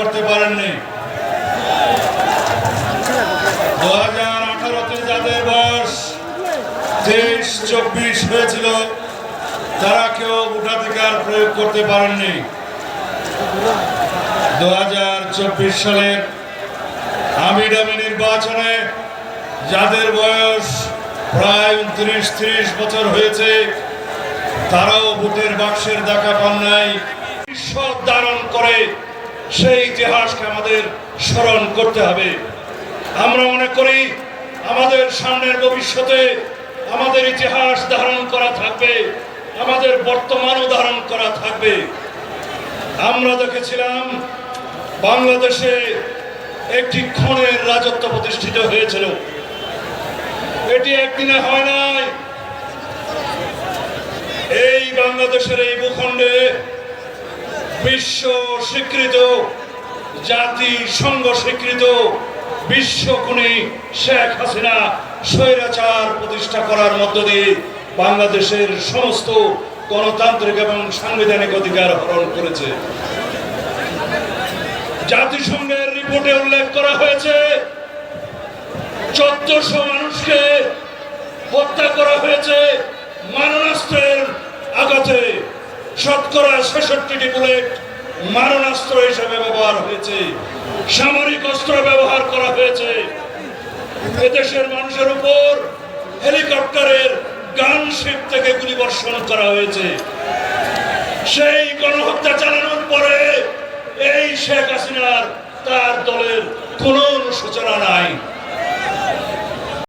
করতে পারেননি। দু হাজার আঠারোতে যাদের বয়স তেইশ, চব্বিশ হয়েছিল, তারা কেউ ভোটাধিকার প্রয়োগ করতে পারেননি। দু হাজার চব্বিশ সালের আমিডামি নির্বাচনে যাদের বয়স প্রায় উনত্রিশ, ত্রিশ বছর হয়েছে, তারাও ভোটের বাক্সের দেখা পান নাই। ঈশ্বর ধারণ করে সেই ইতিহাসকে আমাদের স্মরণ করতে হবে। আমরা মনে করি, আমাদের সামনের ভবিষ্যতে আমাদের ইতিহাস ধারণ করা থাকবে, আমাদের বর্তমানও ধারণ করা থাকবে। আমরা দেখেছিলাম, বাংলাদেশে একটি ক্ষণের রাজত্ব প্রতিষ্ঠিত হয়েছিল। এটি একদিনে হয় নাই। এই বাংলাদেশের এই ভূখণ্ডে বিশ্ব স্বীকৃত, জাতি সংঘ স্বীকৃত বিশ্বকুণী শেখ হাসিনা স্বৈরাচার প্রতিষ্ঠা করার মধ্য দিয়ে বাংলাদেশের সমস্ত গণতান্ত্রিক এবং সাংবিধানিক অধিকার হরণ করেছে। জাতিসংঘের রিপোর্টে উল্লেখ করা হয়েছে, চোদ্দশো মানুষকে হত্যা করা হয়েছে শতকরা ছেষট্টিটি বুলেট মারণাস্ত্র হিসেবে ব্যবহার হয়েছে। সামরিক অস্ত্র ব্যবহার করা হয়েছে। এদেশের মানুষের উপর হেলিকপ্টারের গানশিপ থেকে গুলি বর্ষণ করা হয়েছে। সেই গণহত্যা চালানোর পরে এই শেখ হাসিনার তার দলের কোনো অনুশোচনা নাই।